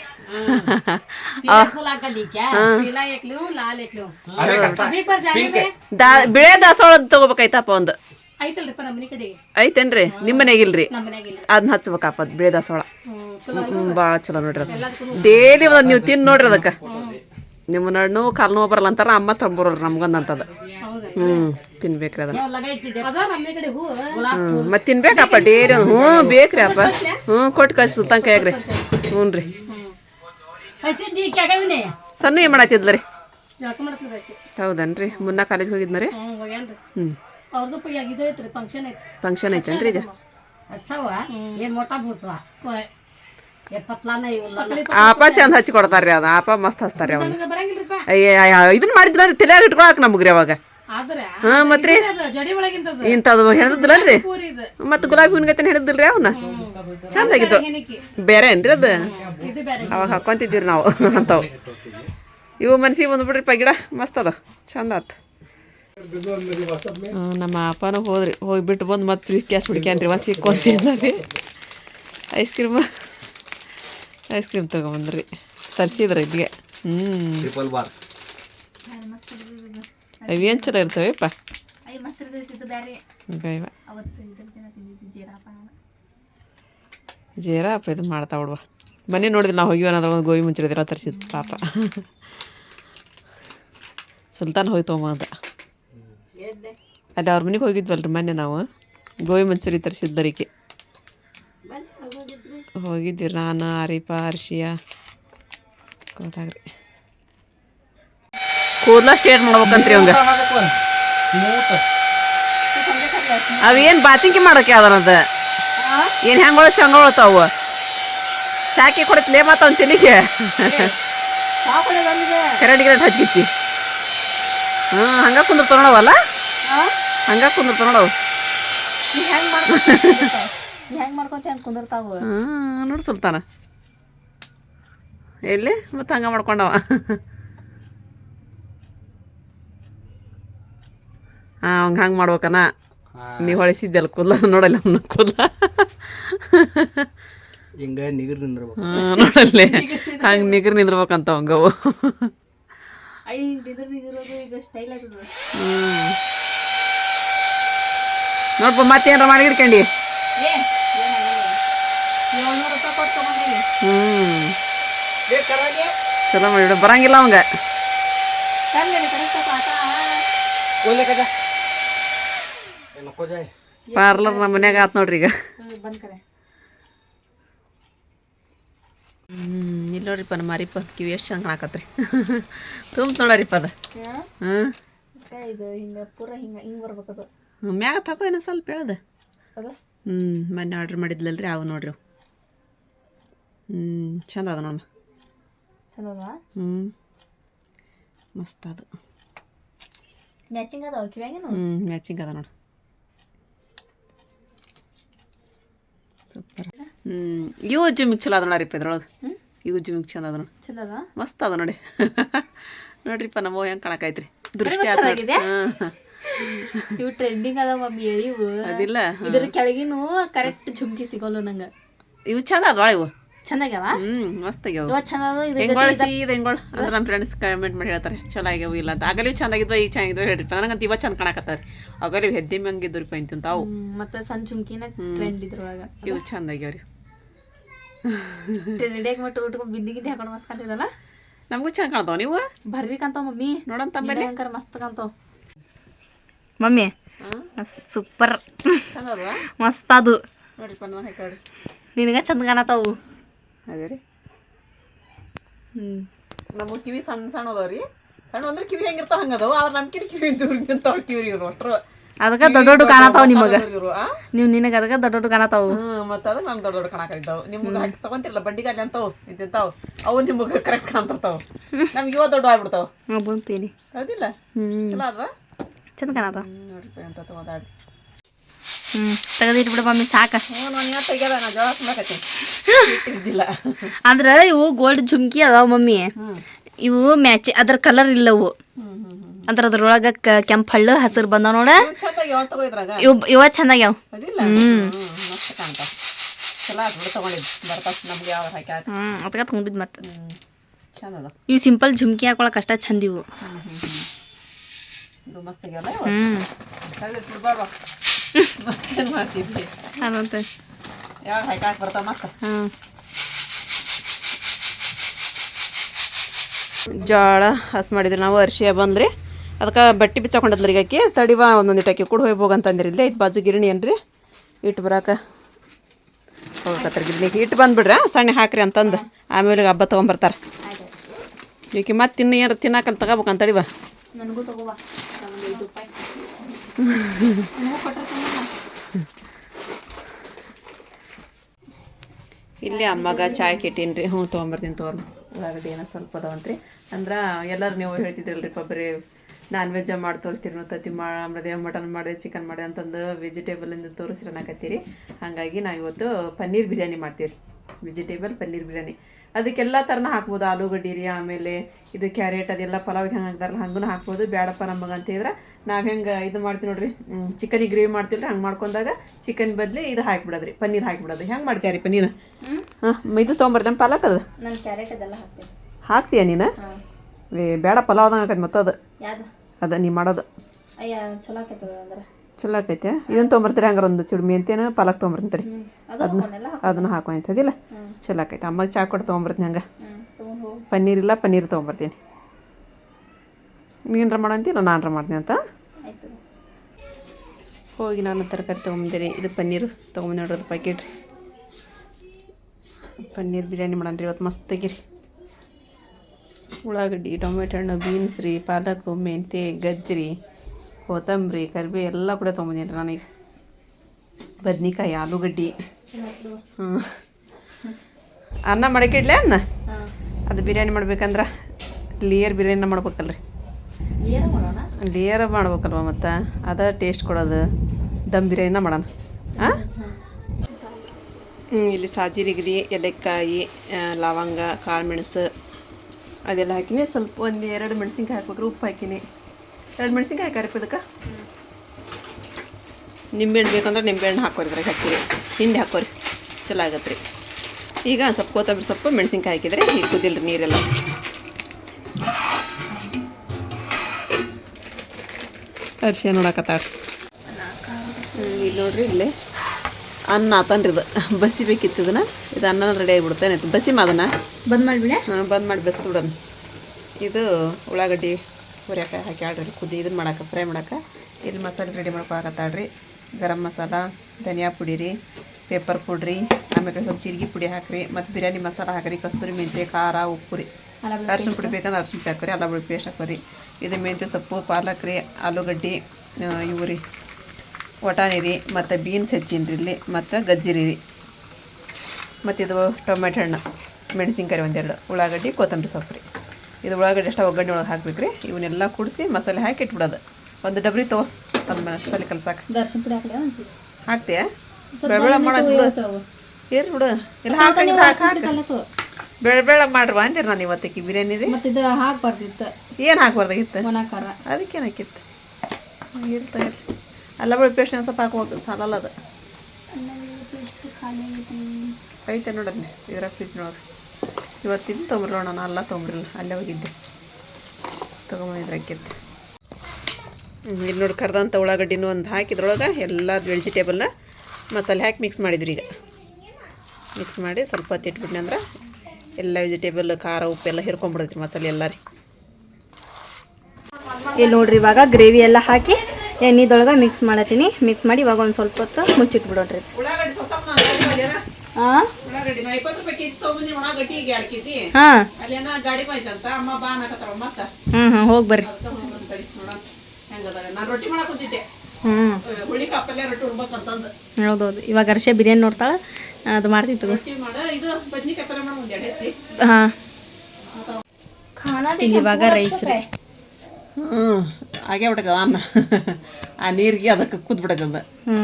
ಬಿಳೆ ದಾಸವಾಳ ತಗೋಬೇಕಾಯ್ತಪ್ಪ ಒಂದು. ಐತೇನ್ರಿ? ನಿಮ್ ಮನೆಗೆ ಇಲ್ರಿ ಅದನ್ನ ಹಚ್ಬೇಕಪ್ಪ ಬಿಳೆ ದಾಸವಾಳ. ಭಾಳ ಚಲೋ ನೋಡ್ರಿ ಡೇಲಿ ಒಂದ್ ನೀವು ತಿಂದ್ ನೋಡ್ರಿ ಅದಕ್ಕ. ನಿಮ್ಮ ನಣ್ಣು ಕಾಲು ನೋವು ಬರಲ್ಲ ಅಂತಾರ ಅಮ್ಮ ತಂಬರಲ್ಲ ನಮ್ಗೊಂದು ಅಂತದ ಹೌದಾ ಹ್ಞೂ ತಿನ್ಬೇಕ್ರಿ ಅದನ್ನ. ಮತ್ತೆ ತಿನ್ಬೇಕಪ್ಪ ಡೇರಿ ಹ್ಞೂ ಬೇಕ್ರಿ ಅಪ್ಪ. ಹ್ಞೂ ಕೊಟ್ಟು ಕಳ್ಸಿ ತನಕ ಕೈಯಾಗ್ರಿ. ಹ್ಞೂ ರೀ ಸಣ್ಣ ಏನು ಮಾಡತ್ತಿದ್ಲ ಹೌದನ್ರಿ ಮುನ್ನ ಕಾಲೇಜ್ ಹೋಗಿದ್ನ ರೀ? ಹ್ಞೂ ಫಂಕ್ಷನ್ ಐತೆ ಫಂಕ್ಷನ್ ಐತೇನ್ರಿ ಈಗ? ಅಚ್ಚವ ಏನ್ ಮೋಟಾ ಇವಲ್ಲ ಆಪ ಚಂದ ಹಚ್ಚಿ ಕೊಡ್ತಾರ್ರಿ ಅದ ಆಪ ಮಸ್ತ್ ಹಚ್ತಾರ್ರಿ ಅವ್ನು. ಇದನ್ನ ಮಾಡಿದ್ರ ತಲೆಯಾಗ ಇಟ್ಕೊಳಕ್ ನಮಗ್ರಿ ಅವಾಗ. ಆದ್ರೆ ಹಾ ಮತ್ರಿ? ಇಂಥದ್ದು ಹೆಣದಿಲ್ಲಲ್ರಿ ಪೂರಿ ಇದು. ಮತ್ತೆ ಗುಲಾಬಿ ಹೂವಿನ ಹಿಡಿದಿಲ್ರಿ ಅವನ್ನ ಚಂದ ಆಗಿತ್ತು ಬೇರೆ ಏನ್ರಿ ಅದು? ಇದು ಬೇರೆ. ಅವಾಗ ಹಾಕೊಂತಿದ್ದೀವಿ ನಾವು ಅಂತಾವು. ಇವು ಮನ್ಸಿಗೆ ಬಂದ್ಬಿಡ್ರಿಪ್ಪ ಗಿಡ ಮಸ್ತ್ ಅದ. ಚಂದ ಆತು. ನಮ್ಮ ಅಪ್ಪನೂ ಹೋದ್ರಿ ಹೋಗಿ ಬಿಟ್ಟು ಬಂದು ಮತ್ತೆ ಕ್ಯಾಸ್ ಬಿಡ್ಕ್ಯಾನ್ರಿ ಒಂದು ಕೊಂತೀನಿ ಐಸ್ ಕ್ರೀಮ್. ಐಸ್ ಕ್ರೀಮ್ ತೊಗೊಂಬಂದ್ರಿ. ತರಿಸಿದ್ರೆ ಇಲ್ಲಿಗೆ ಹ್ಞೂ ಟ್ರಿಪಲ್ ಬಾರ್ ಅವೇನು ಚಲೋ ಇರ್ತವೆಪ್ಪ? ಜೇರ ಅಪ್ಪ ಇದು ಮಾಡ್ತಾ ಬಿಡುವ. ಮನೆ ನೋಡಿದ್ರೆ ನಾವು ಹೋಗಿವ ಗೋವಿ ಒಂದು ಗೋಬಿ ಮುಂಚಿರೋದಿಲ್ಲ ತರಿಸಿದ್ದು ಪಾಪ. ಸುಲ್ತಾನ್ ಹೋಗಿ ತೊಗೊಂಬಂದ ಅಲ್ಲಿ ಅವ್ರ ಮನೆಗೆ ಹೋಗಿದ್ವಲ್ರಿ ಮೊನ್ನೆ ನಾವು. ಗೋಬಿ ಮಂಚೂರಿ ತರಿಸಿದ್ದರಿಕೆ ಹೋಗಿದ್ವಿ ನಾನು ಆರಿಪ ಅರ್ಶಿಯ ಗೊತ್ತಾಗ್ರಿ. ಕೂದಲ ಸ್ಟೇಟ್ ಮಾಡ್ಬೇಕಂತ್ರಿ ಅವಂಗ ಅವೇನು ಬಾಚಿಂಕಿ ಮಾಡೋಕೆ ಯಾವ್ದನದ ಏನು ಹೆಂಗೆ ಒಳಸ್ತಿ ಹಂಗೆ ಉಳ್ತಾವ ಚಾಕಿ ಕೊಡತ್ಲೇ ಮತ್ತು ಅವ್ನ ತಲೆಗೆ. ಕರೆಂಟ್ ಗಿರಟ್ ಹಚ್ಕಿಚ್ಚಿ ಹ್ಞೂ ಹಂಗೆ ಕುಂದ್ರ ನೋಡವಲ್ಲ ಹಂಗೆ ಕುಂದಿರ್ತಾವ ನೋಡವು ನೀ ಹೆಂಗ್ ಮಾಡ್ಕೊಂತ ಹೆಂಗ್ ಹೆಂಗ್ ಕುಂದಿರ್ತಾವ? ಹ್ಞೂ ನೋಡಿ ಸುಲ್ತಾನ. ಎಲ್ಲಿ? ಮತ್ತು ಹಂಗೆ ಮಾಡ್ಕೊಂಡವ. ಹಾಂ ಅವಂಗೆ ಹಂಗೆ ಮಾಡ್ಬೇಕನ? ನೀವು ಹೊಳಿಸಿದ್ದೆಲ್ಲ ಕೂದಲ ನೋಡಲ್ಲ ಅವನ ಕೂದಲ. ಹಿಂಗ ನಿಗರ್ ನಿಂದಿರ್ಬೇಕು. ಹಾಂ ನೋಡಲ್ಲೇ. ಹಂಗೆ ನಿಗ್ರ ನಿಂದ್ರಬೇಕಂತ ಅವಂಗವು ಐ ನಿದ್ರ ನಿಗಿರೋದು ಈಗ ಸ್ಟೈಲ್ ಆಗ್ತದ ಹ್ಞೂ ನೋಡ್ಪ ಮತ್ತೇನಾರ ಮಾಡಿ ಹಿಡ್ಕಂಡಿ ಏ ಏಳ್ನೂರು ರೂಪಾಯಿ ಕೊಟ್ಟು ತಗೊಂಡಿನಿ ಹ್ಞೂ ಚಲೋ ಮಾಡಿ ಬರಂಗಿಲ್ಲ ಅವಂಗ. ಪಾರ್ಲರ್ ನಮ್ಮ ಮನ್ಯಾಗ ಆತ್ ನೋಡ್ರಿ ಈಗ. ಹ್ಞೂ ಇಲ್ಲಿ ನೋಡ್ರಿಪ್ಪ ನಮ್ಮ ಮಾರಿಪ್ಪ. ಕಿವಿ ಎಷ್ಟು ಚಂದ ಕಾಣಕತ್ರಿ. ತುಂಬ ನೋಡ್ರಿಪ್ಪ ಅದು. ಹಾಂ? ಇದು ಹಿಂಗೆ ಪೂರ ಹಿಂಗೆ ಹಿಂಗೆ ಬರ್ಬೇಕದು ಮ್ಯಾಗ ತಗೋ ಏನೋ ಸ್ವಲ್ಪ ಹೇಳ್ದೆ. ಹ್ಞೂ ಮೊನ್ನೆ ಆರ್ಡ್ರ್ ಮಾಡಿದ್ಲಲ್ರಿ ಅವು ನೋಡ್ರಿ. ಹ್ಞೂ ಚಂದ ಅದ ನೋಡಮ್ಮ ಚಂದ ಅದ ಹ್ಞೂ ಮಸ್ತ್ ಅದು ಮ್ಯಾಚಿಂಗ್ ಅದಾವ ಕಿವ್ಯಾಗೇನು ಹ್ಞೂ ಮ್ಯಾಚಿಂಗ್ ಅದ ನೋಡಿ. ಸೂಪರ್. ಹ್ಞೂ ಇವು ಜಿಮ್ಮಿಗೆ ಚಲೋ ಅದ ನೋಡ್ರಿಪ್ಪ ಇದ್ರೊಳಗೆ. ಇವು ಜಿಮ್ಮಿಗೆ ಚಂದ ಅದ ನೋಡಿ. ಚಂದ ಅದ ಮಸ್ತ್ ಅದ ನೋಡಿ. ನೋಡ್ರಿಪ್ಪ ನಮ್ಮ ಹೆಂಗೆ ಕಾಣಕೈತ್ರಿ. ದೃಷ್ಟಿ ಚೆನ್ನಾಗಿದೆ? ಹಾಂ ಇವು ಟ್ರೆಂಡಿಂಗ್ ಅದಾವ ಮಮ್ಮಿ ಇವು ಅದಿಲ್ಲ ಇದ್ರ ಕೆಳಗಿನೂ ಕರೆಕ್ಟ್ ಝುಮ್ಕಿ ಸಿಗೋಲ್ಲ ನಂಗೆ. ಇವು ಚಂದ ಅದ್ವಾ ಇವು? ಚೆನ್ನಾಗ್ಯಾವ? ಹ್ಮ್ ಮಸ್ತ್ ಆಗ್ಯಾವ ಇದ್ರ ಹೆಂಗೋಳ ಸೀದ ಹೆಂಗೋಳ ಅಂದ್ರೆ ನಮ್ಮ ಫ್ರೆಂಡ್ಸ್ ಕಮೆಂಟ್ ಮಾಡಿ ಹೇಳ್ತಾರೆ ಚಲೋ ಆಗ್ಯಾವ ಇಲ್ಲ ಅಂತ. ಆಗಲಿ ಚೆನ್ನಾಗಿದ್ವ ಈಗ ಚೆನ್ನಾಗಿದ್ವ ಹೇಳ್ರಿಪ್ಪ ನನಗಂತ ಇವ ಚಂದ ಕಾಣಕತ್ತಾರ ಆಗಲಿ ಹೆದ್ದೆ ಹಂಗಿದ್ರಿಪ್ಪ ಇಂತಿಂತ ಅವು. ಮತ್ತ ಸಣ್ಣ ಚುಮ್ಕಿನ ಟ್ರೆಂಡ್ ಇದ್ರೊಳಗ. ಇವು ಚಂದ ಆಗ್ಯಾವ್ರಿ ರೆಡಿಯಾಗಿ ಮಟ್ಟ ಉಟ್ಕೊಂಡು ಬಿಂದಿ ಗಿಂದಿ ಹಾಕೊಂಡು ಮಸ್ತ್ ಕಾಣ್ತಿದಲ್ಲ? ನಮಗೂ ಚಂದ ಕಾಣ್ತಾವ ನೀವು? ಬರ್ರಿ ಕಾಣ್ತಾವ ಮಮ್ಮಿ. ನೋಡಂತ ಭಯಂಕರ ಮಸ್ತ್ ಕಾಣ್ತಾವ. ಮಮ್ಮಿ ಸೂಪರ್ ಮಸ್ತ್ ಅದು. ನೋಡಿ ನಾನು ನಿನಗ ಚಂದ ಕಾಣತಾವು. ಅದೇ ರೀ. ಹ್ಮ್. ನಮ್ಮ ಕಿವಿ ಸಣ್ಣ ಸಣ್ಣ ಅದಾವ್ರಿ ಸಣ್ಣ ಅಂದ್ರೆ ಕಿವಿ ಹೆಂಗಿರ್ತಾವ ಹಂಗದಾವ ಆದ್ರೆ ನಮ್ಕಿನ ಕಿವಿ ದೂರ್ಗಿಂತಾವ ಕಿವಿ ಇವ್ರು ಅಷ್ಟ್ರು. ಅದಕ್ಕ ದೊಡ್ಡ ದೊಡ್ಡ ಕಾಣತಾವ ನಿಮಗ. ಇವರು ನೀವು ನಿನಗ ಅದಕ್ಕೆ ದೊಡ್ಡ ದೊಡ್ಡ ಕಾಣತಾವ. ಮತ್ತ ಅದು ನಮ್ ದೊಡ್ಡ ದೊಡ್ಡ ಕಾಣಕಾಗಿದ್ದಾವ ನಿಮ್ಗೆ ಹಾಕಿ ತಗೊಂತಿರಲ್ಲ ಬಂಡಿಗಾಲಿ ಅಂತಾವ ಇಂತಿಂತಾವ ಅವು ನಿಮಗೆ ಕರೆಕ್ಟ್ ಕಾಣ್ತಿರ್ತಾವ. ನಮ್ಗೆ ಇವ ದೊಡ್ಡ ಆಗ್ಬಿಡ್ತಾವ. ಬಂತೀನಿ. ಹೌದಿಲ್ಲ? ಹ್ಮ್. ಚಲೋ ಅದ್ವಾ ಚಂದ ಕಾಣತಾವ. ನೋಡ್ರಿ ನೋಡ್ರಿಪ್ಪ ಅಂತ ತಗೋದಾಡಿ ಹ್ಮ್ ತೆಗೆದಿಟ್ಬಿಡು ಮಮ್ಮಿ ಸಾಕ. ಹ್ಞೂ ಅಂದ್ರ ಇವು ಗೋಲ್ಡ್ ಜುಮ್ಕಿ ಅದಾವ ಮಮ್ಮಿ. ಇವು ಮ್ಯಾಚ್ ಅದ್ರ ಕಲರ್ ಇಲ್ಲವು. ಅಂದ್ರ ಅದ್ರೊಳಗ ಕೆಂಪ್ ಹಳ್ಳು ಹಸಿರು ಬಂದಾವ ನೋಡ. ಇವ್ ಚಂದಾಗಿ ಯಾವ ತಗೋ ಇದ್ರಾಗ ಇವ್ ಇವ ಚಂದಾಗ್ಯಾವ ಅದಿಲ್ಲ ಹ್ಮ್. ಅದಕ್ಕ ತಗೊಂಡಿದ್ ಮತ್ತ. ಇವು ಸಿಂಪಲ್ ಜುಮ್ಕಿ ಹಾಕೊಳಕ್ ಅಷ್ಟ ಚಂದ ಇವು. ಹ್ಮ್ ಮಾಡ್ತಿದ್ವಿ ಅದಂತ ಯಾವಾಗ ಬರ್ತಾವ ಮತ್ತೆ? ಜೋಳ ಹಸ್ ಮಾಡಿದ್ರಿ ನಾವು ಅರ್ಶಿಯ ಬಂದ್ರಿ. ಅದಕ್ಕೆ ಬಟ್ಟಿ ಬಿಚ್ಚಾಕೊಂಡದ್ರಿ ಈಗ ಆಕಿ ತಡಿವಾ ಒಂದೊಂದು ಇಟ್ಟಾಕಿ. ಕುಡ್ ಕೂಡ ಹೋಗಿ ಹೋಗಂತಂದ್ರಿ ಇಲ್ಲೇ. ಇದು ಬಾಜು ಗಿರಣಿ ಏನ್ರಿ? ಇಟ್ಟು ಬರಾಕ. ಹೋಗಕತ್ತರ ಗಿರಣಿಗೆ ಇಟ್ಟು ಬಂದ್ಬಿಡ್ರ ಸಣ್ಣ ಹಾಕ್ರಿ ಅಂತಂದು. ಆಮೇಲೆ ಹಬ್ಬ ತೊಗೊಂಬರ್ತಾರೆ. ಈಕಿ ಮತ್ತೆ ಇನ್ನು ಏನಾರು ತಿನ್ನಾಕಲ್ಲಿ ತಗೋಬೇಕಂತ ತಡಿವಾ ನನಗೂ ತಗೋಬಾ ಇಲ್ಲಿ ಅಮ್ಮಗ ಚಾಯ್ ಕೆಟ್ಟೀನಿ ರೀ ಹ್ಞೂ, ತೊಗೊಂಬರ್ತೀನಿ ತೊಗೊಂಡು ಉಳ್ಳಾಗಡ್ಡಿ ಏನೋ ಸ್ವಲ್ಪ ಅದಾವಂತ್ರಿ. ಅಂದ್ರೆ ಎಲ್ಲರೂ ನೀವು ಹೇಳ್ತಿದ್ರಲ್ರಿ, ಕೊಬ್ಬರಿ ನಾನ್ ವೆಜ್ ಮಾಡಿ ತೋರಿಸ್ತೀರಿ ನೀವು ತತ್ತಿ ಮಟನ್ ಮಾಡಿದೆ ಚಿಕನ್ ಮಾಡಿದೆ ಅಂತಂದು ವೆಜಿಟೇಬಲಿಂದ ತೋರಿಸ್ರಿ ಅನ್ನಕತ್ತೀರಿ ಹಾಗಾಗಿ ನಾವು ಇವತ್ತು ಪನ್ನೀರ್ ಬಿರಿಯಾನಿ ಮಾಡ್ತೀವಿ ವೆಜಿಟೇಬಲ್ ಪನ್ನೀರ್ ಬಿರಿಯಾನಿ. ಅದಕ್ಕೆಲ್ಲ ಥರನ ಹಾಕ್ಬೋದು ಆಲೂಗಡ್ಡಿ ರೀ ಆಮೇಲೆ ಇದು ಕ್ಯಾರೆಟ್ ಅದೆಲ್ಲ ಪಲಾವ್ ಹೆಂಗೆ ಹಾಕ್ತಾರಲ್ಲ ಹಂಗೂ ಹಾಕ್ಬೋದು. ಬ್ಯಾಡಪ್ಪ ನಮಗೆ ಅಂತ ಹೇಳಿದ್ರೆ ನಾವು ಹೆಂಗೆ ಇದು ಮಾಡ್ತೀವಿ ನೋಡ್ರಿ ಚಿಕನಿಗೆ ಗ್ರೇವಿ ಮಾಡ್ತೀವಿ ಹಂಗೆ ಮಾಡ್ಕೊಂಡಾಗ ಚಿಕನ್ ಬದಲಿ ಇದು ಹಾಕಿಬಿಡೋದ್ರಿ ಪನ್ನೀರ್ ಹಾಕಿಬಿಡೋದು. ಹೆಂಗೆ ಮಾಡ್ತೀರಿ ಪನ್ನೀರ್? ಹ್ಞೂ ಹಾಂ ಇದು ತೊಗೊಂಬರ್ರಿ ನಮ್ಮ ಪಾಲಕ್ ಅದು. ನಾನು ಕ್ಯಾರೆಟ್ ಅದೆಲ್ಲ ಹಾಕ್ತೀನಿ. ಹಾಕ್ತೀಯ ನೀನು? ಏ ಬೇಡ ಪಲಾವ್ದಂಗೆ ಹಾಕೋದು ಮತ್ತದು. ಅದು ನೀ ಮಾಡೋದು. ಅಯ್ಯ ಚಲೋ ಚಲೋ ಆಕೈತೆ ಇದನ್ನು ತೊಗೊಂಬರ್ತೀರಿ ಹಂಗಾರೆ ಒಂದು ಚುಡಿ ಅಂತೇನು ಪಾಲಕ್ ತೊಗೊಂಬರ್ತೀನಿ ಅದನ್ನ ಅದು ಅದನ್ನ ಹಾಕೋ ಅಂತದಿಲ್ಲ ಚಲೋ ಆಕೈತೆ ಅಮ್ಮಗೆ ಚಾ ಕೊಟ್ಟು ತೊಗೊಂಬರ್ತೀನಿ ಹಂಗೆ. ಪನ್ನೀರ್ ಇಲ್ಲ ಪನ್ನೀರ್ ತೊಗೊಂಬರ್ತೀನಿ ನೀನರ ಮಾಡಂತಿಲ್ಲ ನಾನ್ರ ಮಾಡ್ತೀನಿ ಅಂತ? ಹೋಗಿ ನಾನು ತರಕಾರಿ ತೊಗೊಂಬಂದಿರಿ ಇದು ಪನ್ನೀರು ತೊಗೊಂಬಂದು ನೋಡ್ರಿ ಪ್ಯಾಕೆಟ್ ರೀ ಪನ್ನೀರ್ ಬಿರಿಯಾನಿ ಮಾಡಣ್ರಿ ಇವತ್ತು ಮಸ್ತಾಗಿರಿ ಉಳ್ಳಾಗಡ್ಡಿ ಟೊಮೆಟೊ ಹಣ್ಣು ಬೀನ್ಸ್ ರೀ ಪಾಲಕ್ ಮೆಂತ್ಯ ಗಜ್ಜರಿ. ಕೊತ್ತಂಬರಿ ಕರಿಬೇ ಎಲ್ಲ ಕೂಡ ತೊಗೊಂಬಂದೀನಿ ನನಗೆ. ಬದ್ನಿಕಾಯಿ ಆಲೂಗಡ್ಡಿ. ಹ್ಞೂ ಅನ್ನ ಮಾಡಕ್ಕಿಡ್ಲೆ ಅನ್ನ? ಅದು ಬಿರಿಯಾನಿ ಮಾಡ್ಬೇಕಂದ್ರೆ ಲೇಯರ್ ಬಿರಿಯಾನಿ ಮಾಡ್ಬೇಕಲ್ರಿ. ಲೇಯರ್ ಮಾಡ್ಬೇಕಲ್ವ ಮತ್ತು? ಅದ ಟೇಸ್ಟ್ ಕೊಡೋದು. ದಮ್ ಬಿರಿಯಾನಿನ ಮಾಡೋಣ. ಹಾಂ ಇಲ್ಲಿ ಸಾಜಿರಿಗಿರಿ ಎಲೆಕಾಯಿ ಲವಂಗ ಕಾಳು ಮೆಣಸು ಅದೆಲ್ಲ ಹಾಕಿನಿ. ಸ್ವಲ್ಪ ಒಂದು ಎರಡು ಮೆಣಸಿನ್ಕಾಯಿ ಹಾಕ್ಬೇಕ್ರಿ ಉಪ್ಪು ಹಾಕಿನಿ. ಎರಡು ಮೆಣಸಿನ್ಕಾಯಿ ಹಾಕಾರಿಪ್ಪ ಇದಕ್ಕೆ? ನಿಂಬೆಹಣ್ಣು ಬೇಕಂದ್ರೆ ನಿಂಬೆಹಣ್ಣು ಹಾಕೋರಿ ಇದ್ರಾಗ ಹಚ್ಚಿರಿ ಹಿಂಡಿ ಹಾಕೋರಿ ಚಲೋ ಆಗತ್ತೆ ರೀ ಈಗ ಸ್ವಲ್ಪ ಕೊತ್ತಂಬರಿ ಸೊಪ್ಪು ಮೆಣಸಿನ್ಕಾಯಿ ಹಾಕಿದ್ರೆ ಈಗ ಕುದಿಲ್ರಿ ನೀರೆಲ್ಲ. ಅರ್ಶಿಯ ನೋಡಕತ್ತಾಳ ಇಲ್ಲಿ ನೋಡ್ರಿ ಇಲ್ಲಿ. ಅನ್ನ ಆತನ್ರಿ ಇದು. ಬಸಿಬೇಕಿತ್ತು ಇದನ್ನ. ಇದು ಅನ್ನ ರೆಡಿ ಆಗಿಬಿಡ್ತೇನೆ ಬಸಿ ಮಾದನ? ಬಂದ್ ಮಾಡಿಬಿಡ? ಬಂದ್ ಮಾಡಿ ಬಸ್ ಬಿಡೋದು ಇದು ಉಳ್ಳಾಗಡ್ಡಿ ಹುರಿಯಾಕ ಹಾಕಿ ಆಡ್ರಿ ಕುದಿ ಇದನ್ನ ಮಾಡಕ್ಕೆ ಫ್ರೈ ಮಾಡಕ್ಕೆ ಇದು ಮಸಾಲೆ ರೆಡಿ ಮಾಡ್ಕೊಳಕತ್ತಾಳ್ರಿ ಗರಂ ಮಸಾಲ, ಧನಿಯಾ ಪುಡಿ ರೀ ಪೇಪರ್ ಪುಡ್ರಿ ಆಮೇಲೆ ಸ್ವಲ್ಪ ಜೀರಿಗೆ ಪುಡಿ ಹಾಕ್ರಿ, ಮತ್ತು ಬಿರಿಯಾನಿ ಮಸಾಲ ಹಾಕ್ರಿ, ಕಸ್ತೂರಿ ಮೆಂತ್ಯ, ಖಾರ, ಉಪ್ಪು ರೀ. ಅರ್ಶಿನ ಪುಡಿ ಬೇಕಂದ್ರೆ ಅರ್ಶಿನ ಪುಡಿ ಹಾಕ್ರಿ, ಅಲ್ಲ ಪುಡಿ ಪೇಸ್ಟ್ ಹಾಕೋರಿ. ಇದು ಮೆಂತ್ಯ ಸೊಪ್ಪು, ಪಾಲಕ್ ರೀ, ಆಲೂಗಡ್ಡಿ ಇವು ರೀ. ವಟಾಣಿ ರೀ, ಮತ್ತು ಬೀನ್ಸ್ ಹೆಚ್ಚಿನ ರೀ ಇಲ್ಲಿ, ಮತ್ತು ಗಜ್ಜಿರಿ ರೀ. ಮತ್ತು ಇದು ಟೊಮೆಟೊ ಹಣ್ಣು, ಮೆಣಸಿನ್ಕಾಯಿ ಒಂದೆರಡು, ಉಳ್ಳಾಗಡ್ಡಿ, ಕೊತ್ತಂಬರಿ ಸೊಪ್ಪು ರೀ. ಇದು ಒಳಗಡೆ ಎಷ್ಟು ಒಗ್ಗರಣೆ ಒಳಗೆ ಹಾಕ್ಬೇಕು ರೀ ಇವನ್ನೆಲ್ಲ ಕೂಡಿಸಿ ಮಸಾಲೆ ಹಾಕಿ ಇಟ್ಬಿಡೋದು. ಒಂದು ಡಬ್ರಿ ತಗೋ ತಮ್ಮ ಮಸಾಲೆ ಕಲ್ಸಕ್ಕೆ ದರ್ಶನ ಪುಡಿ ಹಾಕ್ಲಿ ಹಾಕ್ತೀಯ? ಬೆಳ ಮಾಡೋದು ಇರ್ಲಿ ಬಿಡು. ಇಲ್ಲ ಹಾಕಿ ಹಾಕಿ. ಬೆಳ ಬೆಳ ಮಾಡ್ರಿ ಅಂದಿರಿ ನಾನು ಇವತ್ತಿಗೆ ಬಿರಿಯಾನಿ ರೀ. ಮತ್ತೆ ಇದು ಹಾಕ್ಬಾರ್ದಿತ್ತು. ಏನು ಹಾಕ್ಬಾರ್ದಾಗಿತ್ತು? ಒಣ ಖಾರ ಅದಕ್ಕೇನು ಹಾಕಿತ್ತು ಇರ್ತಾ ಇರ್ಲಿ. ಅಲ್ಲ ಬಿಡು ಪೇಸ್ಟ್ ಸ್ವಲ್ಪ ಹಾಕ್ಬೇಕು ಸಾಲಲ್ಲ ಅದು. ಐತೆ ನೋಡಲ್ಲಿ ಇದ್ರ ಫ್ರಿಜ್ ನೋಡ್ರಿ ಇವತ್ತಿದ್ದು ತೊಗೊಂಬರೋಣ ನಾನು ಅಲ್ಲ ತೊಗೊಂಬರಿಲ್ಲ ಅಲ್ಲೇ ಹೋಗಿದ್ದೆ. ತೊಗೊಂಬಂದಿದ್ರೆ ಹಾಕಿದ್ದೆ ಇಲ್ಲಿ ನೋಡಿ ಕರ್ದಂಥ ಉಳ್ಳಾಗಡ್ಡಿನೂ ಒಂದು ಹಾಕಿದ್ರೊಳಗೆ ಎಲ್ಲ ವೆಜಿಟೇಬಲ್ನ ಮಸಾಲೆ ಹಾಕಿ ಮಿಕ್ಸ್ ಮಾಡಿದ್ರಿ ಈಗ. ಮಿಕ್ಸ್ ಮಾಡಿ ಸ್ವಲ್ಪ ಹೊತ್ತು ಇಟ್ಬಿಟ್ನಿ ಅಂದ್ರೆ ಎಲ್ಲ ವೆಜಿಟೇಬಲ್, ಖಾರ ಉಪ್ಪೆಲ್ಲ ಹಿರ್ಕೊಂಡ್ಬಿಡತ್ರಿ ಮಸಾಲೆ ಎಲ್ಲ ರೀ. ಇಲ್ಲಿ ನೋಡ್ರಿ ಇವಾಗ ಗ್ರೇವಿ ಎಲ್ಲ ಹಾಕಿ ಎಣ್ಣೆದೊಳಗೆ ಮಿಕ್ಸ್ ಮಾಡತ್ತೀನಿ. ಮಿಕ್ಸ್ ಮಾಡಿ ಇವಾಗ ಒಂದು ಸ್ವಲ್ಪ ಹೊತ್ತು ಮುಚ್ಚಿಟ್ಬಿಡೋಣ್ರಿ. ಉಳ್ಳಾಗಡ್ಡಿ ಸ್ವಲ್ಪ ಹಾಂ ಉಳ್ಳಾಗಡ್ಡಿ ನಾ ಇಪ್ಪತ್ತು ರೂಪಾಯಿ ಕೆಜಿ ತೊಗೊಂಬಂದಿ ಒಣ ಗಟ್ಟಿ ಎರಡು ಕೆಜಿ. ಹಾಂ. ಅಲ್ಲೇನ ಗಾಡಿ ಬಾಯ್ತಂತ ಅಮ್ಮ ಬಾ ಅನ್ನಕತ್ತಾವ ಮತ್ತ ಹ್ಞೂ ಹ್ಞೂ ಹೋಗಿ ಬರ್ರಿ. ಹೌದೌದು. ಇವಾಗ ಅರ್ಷೆ ಬಿರಿಯಾನಿ ನೋಡ್ತಾಳ ಅದು ಮಾಡ್ತಿತ್ತು ಇವಾಗ ರೈಸ್ ರೀ. ಹ್ಞೂ ಆಗೇ ಬಿಟ್ಟದ ಅನ್ನ. ಆ ನೀರಿಗೆ ಅದಕ್ಕೆ ಬಿಡಕದ ಹ್ಞೂ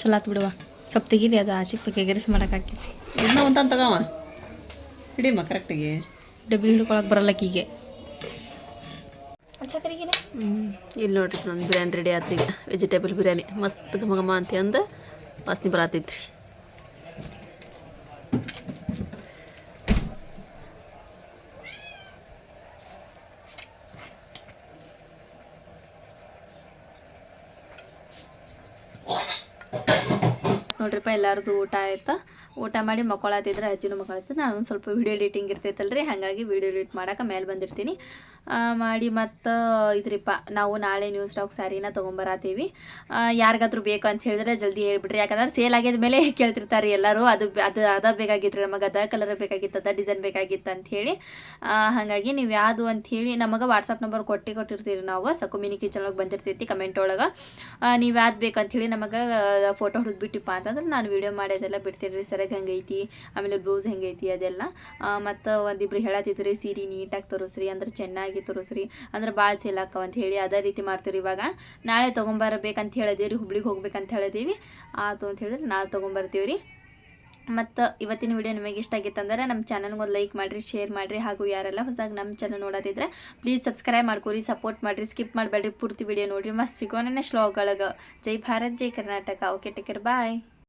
ಚಲೋ ಆತು ಬಿಡುವ. ಸ್ವಲ್ಪ ತೆಗೀರಿ ಅದು ಆ ಚಿಕ್ಕ ಗೆರೆಸ್ ಮಾಡಕ್ಕೆ ಹಾಕಿತ್ತು ಇನ್ನೂ ಒಂದು ತಗವ ಹಿಡಿಯಮ್ಮ ಕರೆಕ್ಟಾಗಿ ಡಬ್ಬಿ ಹಿಡ್ಕೊಳಕ್ಕೆ ಬರಲ್ಲ ಕೀಗೆ. ಇಲ್ಲಿ ನೋಡ್ರಿ ನನ್ನ ಬಿರಿಯಾನಿ ರೆಡಿ ಆತ್ರಿ ಈಗ ವೆಜಿಟೇಬಲ್ ಬಿರಿಯಾನಿ. ಮಸ್ತ್ ಘಮ ಘಮ ಅಂತ ಅಂದು ವಾಸನೆ ಬರತೈತ್ರಿ. ನೋಡ್ರಿಪ್ಪ, ಎಲ್ಲರದು ಊಟ ಆಯ್ತಾ? ಊಟ ಮಾಡಿ ಮಕ್ಕಳಾತಿದ್ರೆ ಅಜ್ಜಿನೂ ಮಕ್ಕಳಾಯ್ತು ನಾನು ಸ್ವಲ್ಪ ವಿಡಿಯೋ ಎಡಿಟಿಂಗ್ ಇರ್ತೈತಲ್ರಿ, ಹಾಗಾಗಿ ವೀಡಿಯೋ ಎಡಿಟ್ ಮಾಡೋಕೆ ಮೇಲೆ ಬಂದಿರ್ತೀನಿ. ಮಾಡಿ ಮತ್ತು ಇದ್ರಿಪ್ಪ ನಾವು ನಾಳೆ ನ್ಯೂ ಸ್ಟಾಕ್ ಸ್ಯಾರಿನ ತೊಗೊಂಬರತ್ತೀವಿ. ಯಾರಿಗಾದ್ರೂ ಬೇಕು ಅಂತ ಹೇಳಿದ್ರೆ ಜಲ್ದಿ ಹೇಳ್ಬಿಡ್ರಿ. ಯಾಕಂದ್ರೆ ಸೇಲ್ ಆಗಿದ ಮೇಲೆ ಕೇಳ್ತಿರ್ತಾರೆ ಎಲ್ಲರೂ. ಅದು ಅದು ಅದ ಬೇಕಾಗಿತ್ತು ನಮಗೆ ಅದ ಕಲರ್ ಬೇಕಾಗಿತ್ತು ಅದ ಡಿಸೈನ್ ಬೇಕಾಗಿತ್ತು ಆ, ಹಾಗಾಗಿ ನೀವು ಯಾವುದು ಹೇಳಿ ನಮಗೆ ವಾಟ್ಸಪ್ ನಂಬರ್ ಕೊಟ್ಟು ಕೊಟ್ಟಿರ್ತೀರಿ ನಾವು. ಸಕುಮಿನಿ ಒಳಗೆ ಬಂದಿರ್ತೈತಿ ಕಮೆಂಟ್ ಒಳಗೆ. ನೀವು ಯಾವ್ದು ಬೇಕಂತ ಹೇಳಿ ನಮಗೆ ಫೋಟೋ ಹುಡುಕ್ಬಿಟ್ಟಿಪ್ಪ ಅಂತಂದ್ರೆ ನಾನು ವಿಡಿಯೋ ಮಾಡೋದೆಲ್ಲ ಬಿಡ್ತೀನಿ ರೀ ಸರಿಯಾಗಿ ಹೆಂಗೈತಿ ಆಮೇಲೆ ಬ್ಲೌಸ್ ಹೆಂಗೈತಿ ಅದೆಲ್ಲ. ಮತ್ತು ಒಂದಿಬ್ರು ಹೇಳತ್ತಿದ್ರಿ ಸೀರೆ ನೀಟಾಗಿ ತೋರಿಸ್ರಿ ಅಂದ್ರೆ ಚೆನ್ನಾಗಿ ತೋರಿಸ್ರಿ. ಅಂದ್ರೆ ಭಾಳ ಚೀಲಾಕವ ಅಂತ ಹೇಳಿ ಅದೇ ರೀತಿ ಮಾಡ್ತೀವಿ ಇವಾಗ. ನಾಳೆ ತೊಗೊಂಬರ್ಬೇಕಂತ ಹೇಳಿದೀವಿ ಹುಬ್ಳಿಗೆ ಹೋಗ್ಬೇಕಂತ ಹೇಳಿದೀವಿ. ಆತು ಅಂತ ಹೇಳಿದ್ರೆ ನಾಳೆ ತೊಗೊಂಬರ್ತೀವಿ ರೀ ಮತ್ತು ಇವತ್ತಿನ ವಿಡಿಯೋ ನಿಮಗೆ ಇಷ್ಟ ಆಗಿತ್ತಂದ್ರೆ ನಮ್ಮ ಚಾನಲ್ಗೆ ಒಂದು ಲೈಕ್ ಮಾಡಿರಿ ಶೇರ್ ಮಾಡಿರಿ. ಹಾಗೂ ಯಾರೆಲ್ಲ ಹೊಸದಾಗಿ ನಮ್ಮ ಚಾನಲ್ ನೋಡೋದಿದ್ರೆ ಪ್ಲೀಸ್ ಸಬ್ಸ್ಕ್ರೈಬ್ ಮಾಡ್ಕೊರಿ ಸಪೋರ್ಟ್ ಮಾಡಿರಿ ಸ್ಕಿಪ್ ಮಾಡಬೇಡ್ರಿ. ಪೂರ್ತಿ ವಿಡಿಯೋ ನೋಡಿರಿ. ಮಸ್ತ್ ಸಿಗೋಣ ನೆಕ್ಸ್ಟ್ ವ್ಲಾಗ್ಗಳಿಗೆ ಜೈ ಭಾರತ್, ಜೈ Karnataka. Okay take care bye